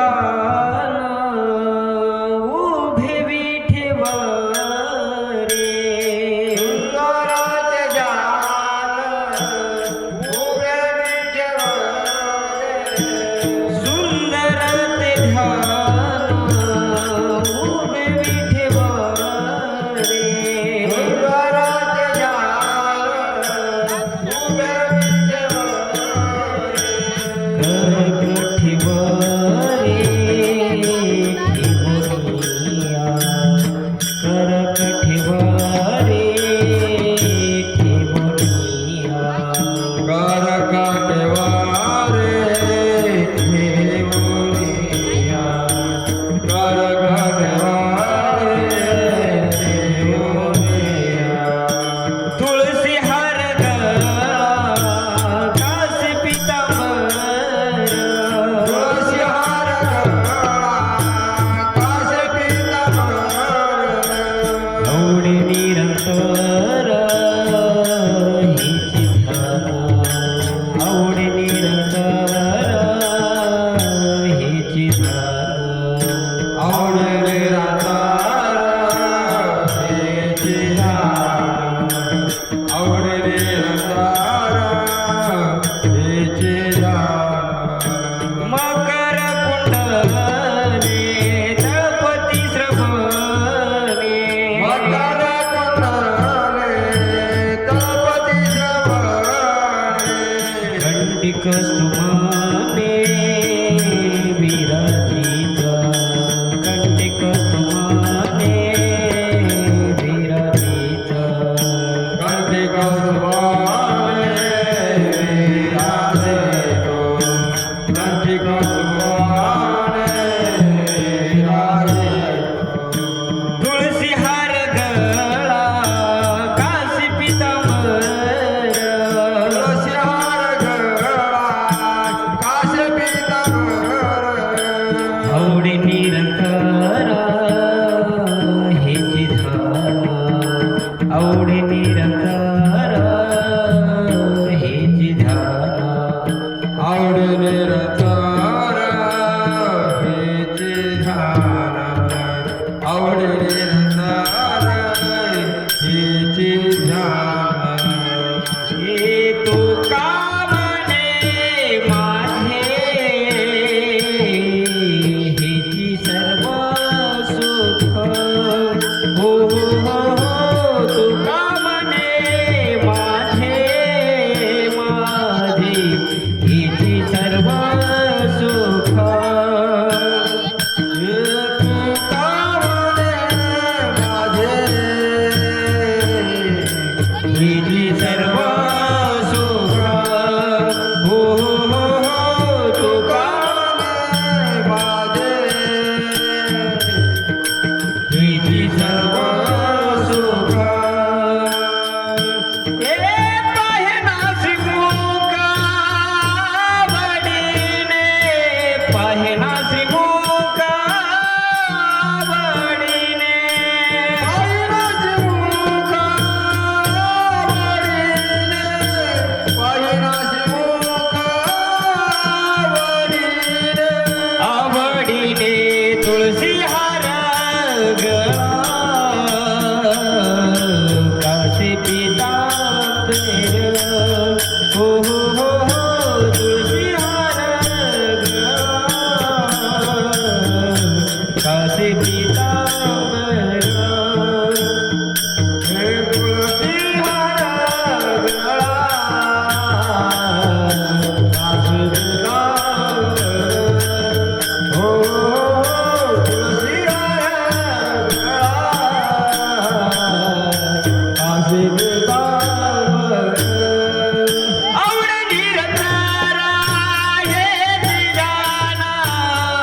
차 आवडे निरंतर हे ध्यान. आवडे निरंतर हे ध्यान. आवडे तुझी सर्व सुख. हो, हो, हो, हो तुका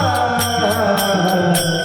Ah